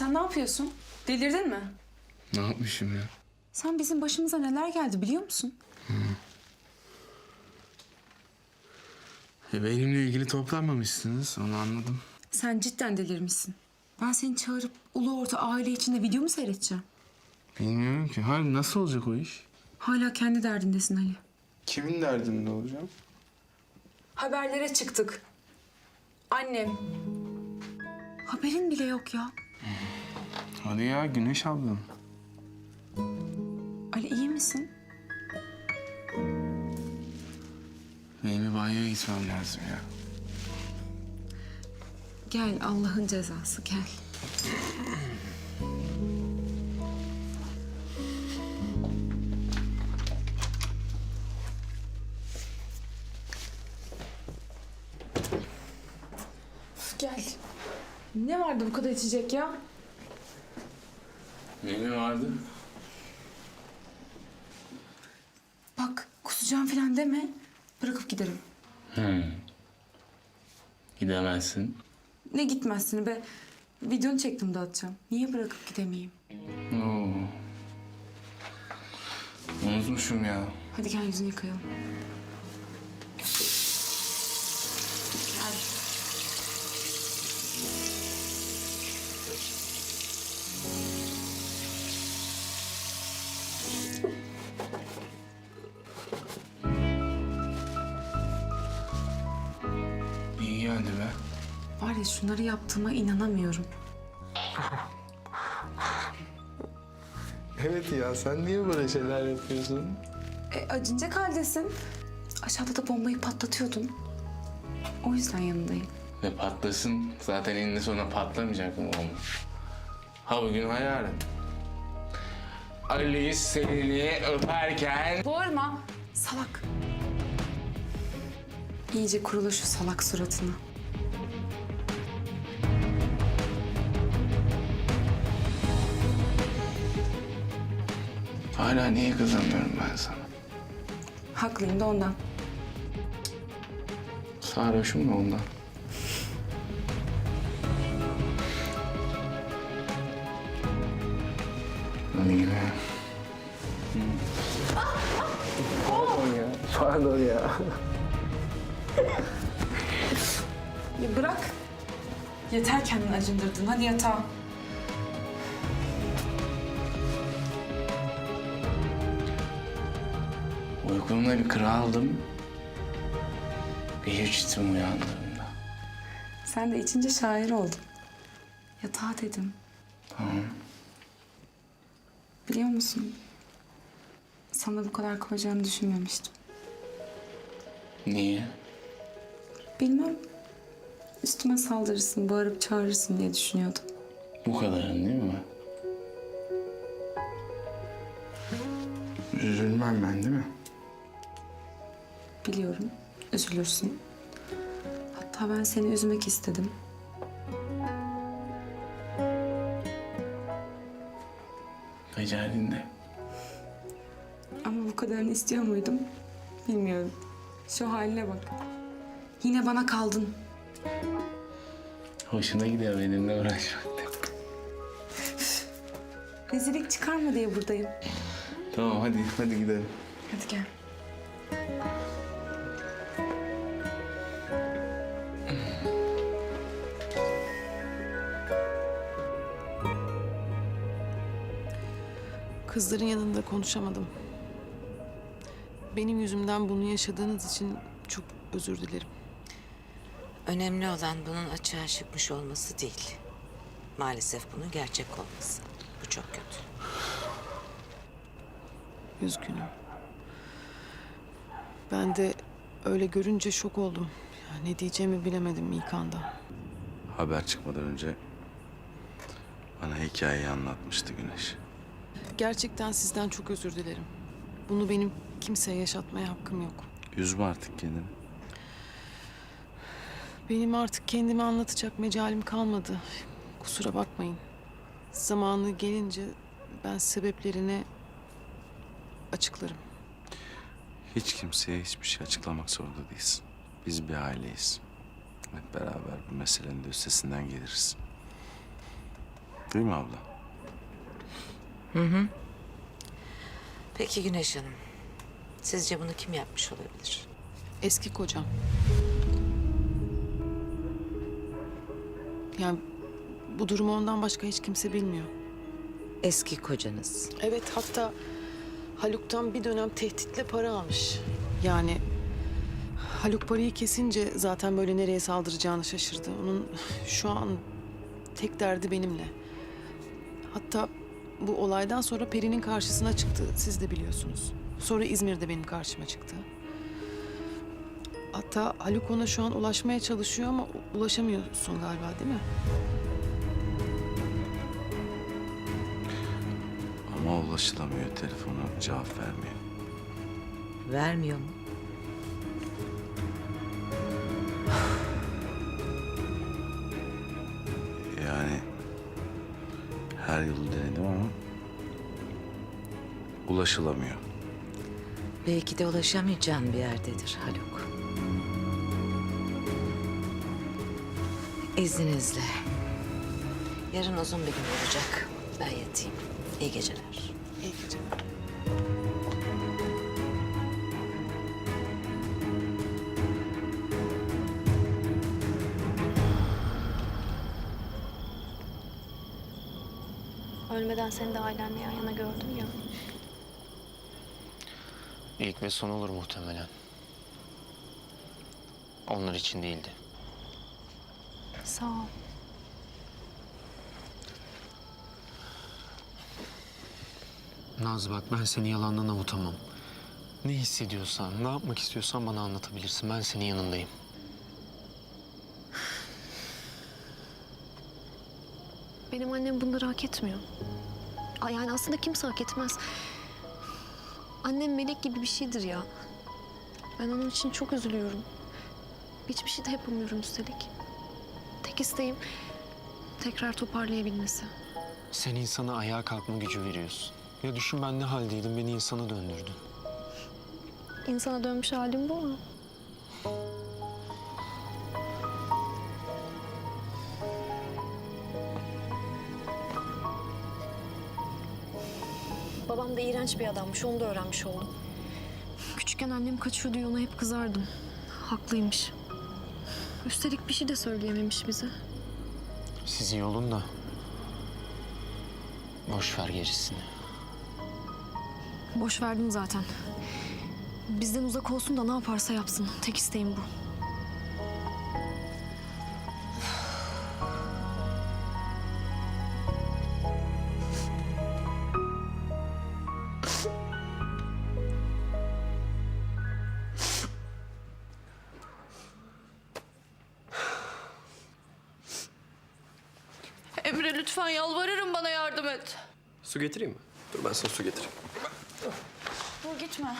sen ne yapıyorsun? Delirdin mi? Ne yapmışım ya? Sen bizim başımıza neler geldi biliyor musun? E, benimle ilgili toplanmamışsınız. Onu anladım. Sen cidden delirmişsin. Ben seni çağırıp ulu orta aile içinde video mu seyredeceğim? Bilmiyorum ki. Hayır nasıl olacak o iş? Hala kendi derdindesin Ali. Kimin derdinde olacağım? Haberlere çıktık. Annem. Haberin bile yok ya. Hadi ya Güneş ablam. Ali iyi misin? Benim bir banyoya gitmem lazım ya. Gel Allah'ın cezası gel. Gel. Ne vardı bu kadar içecek ya? Ne mi vardı? Bak kusacağım falan deme. Bırakıp giderim. Hmm. Gidemezsin. Ne gitmezsin be. Videonu çektim dağıtacağım. Niye bırakıp gidemeyeyim? Oo. Unutmuşum ya. Hadi gel yüzünü yıkayalım. Ya şunları yaptığıma inanamıyorum. Evet ya sen niye böyle şeyler yapıyorsun? E, acınacak haldesin. Aşağıda da bombayı patlatıyordun. O yüzden yanındayım. Ve patlasın. Zaten eninde sonunda patlamayacak mı olmuş? Ha bugün hayalet. Ali seni öperken... Bağırma. Salak. İyice kurula şu salak suratını. Hala niye kızamıyorum ben sana? Haklıyım da ondan. Sarhoşum da ondan. Hadi gidelim. Pardon ya. Pardon ya. Ya bırak. Yeter kendini acındırdın. Hadi yatağa. Uykumda bir kraldım. Bir hiçtim uyandığımda. Sen de içince şair oldun. Yatağa dedim. Tamam. Biliyor musun? Sana bu kadar koyacağını düşünmemiştim. Niye? Bilmem. Üstüme saldırırsın, bağırıp çağırırsın diye düşünüyordum. Bu kadarın değil mi? Üzülmem ben değil mi? Biliyorum. Üzülürsün. Hatta ben seni üzmek istedim. Becerdin de. Ama bu kadarını istiyor muydum? Bilmiyorum. Şu haline bak. Yine bana kaldın. Hoşuna gidiyor benimle uğraşmak. Rezillik çıkarma diye buradayım. Tamam hadi hadi gidelim. Hadi gel. Kızların yanında konuşamadım. Benim yüzümden bunu yaşadığınız için çok özür dilerim. Önemli olan bunun açığa çıkmış olması değil. Maalesef bunun gerçek olması. Bu çok kötü. Üzgünüm. Ben de öyle görünce şok oldum. Ya ne diyeceğimi bilemedim ilk anda. Haber çıkmadan önce bana hikayeyi anlatmıştı Güneş. Gerçekten sizden çok özür dilerim. Bunu benim kimseye yaşatmaya hakkım yok. Üzme artık kendini. Benim artık kendimi anlatacak mecalim kalmadı. Kusura bakmayın. Zamanı gelince ben sebeplerini açıklarım. Hiç kimseye hiçbir şey açıklamak zorunda değilsin. Biz bir aileyiz. Hep beraber bu meselenin de üstesinden geliriz. Değil mi abla? Peki Güneş Hanım. Sizce bunu kim yapmış olabilir? Eski kocam. Yani bu durumu ondan başka hiç kimse bilmiyor. Eski kocanız. Evet hatta Haluk'tan bir dönem tehditle para almış. Yani Haluk parayı kesince zaten böyle nereye saldıracağını şaşırdı. Onun şu an tek derdi benimle. Hatta bu olaydan sonra Peri'nin karşısına çıktı. Siz de biliyorsunuz. Sonra İzmir'de benim karşıma çıktı. Hatta Haluk ona şu an ulaşmaya çalışıyor ama ulaşamıyorsun galiba değil mi? Ama ulaşılamıyor. Telefonu cevap vermiyor. Vermiyor mu? Yani her yolu denedim ama ulaşılamıyor. Belki de ulaşamayacağın bir yerdedir Haluk. İzninizle. Yarın uzun bir gün olacak. Ben yatayım. İyi geceler. İyi geceler. Ölmeden seni de ailenle yan yana gördüm ya. İlk ve son olur muhtemelen. Onlar için değildi. Sağ ol. Naz bak ben seni yalandan avutamam. Ne hissediyorsan, ne yapmak istiyorsan bana anlatabilirsin. Ben senin yanındayım. Benim annem bunları hak etmiyor. Ay Yani aslında kimse hak etmez. Annem melek gibi bir şeydir ya. Ben onun için çok üzülüyorum. Hiçbir şey de yapamıyorum üstelik. Tek isteğim tekrar toparlayabilmesi. Sen insana ayağa kalkma gücü veriyorsun. Ya düşün ben ne haldeydim, beni insana döndürdün. İnsana dönmüş halim bu mu? Babam da iğrenç bir adammış, onu da öğrenmiş oldum. Küçükken annem kaçıyor diye ona hep kızardım. Haklıymış. Üstelik bir şey de söyleyememiş bize. Sizi yolun da. Boş ver gerisini. Boş verdim zaten. Bizden uzak olsun da ne yaparsa yapsın. Tek isteğim bu. Emre lütfen yalvarırım bana yardım et. Su getireyim mi? Dur ben sana su getireyim. Dur gitme.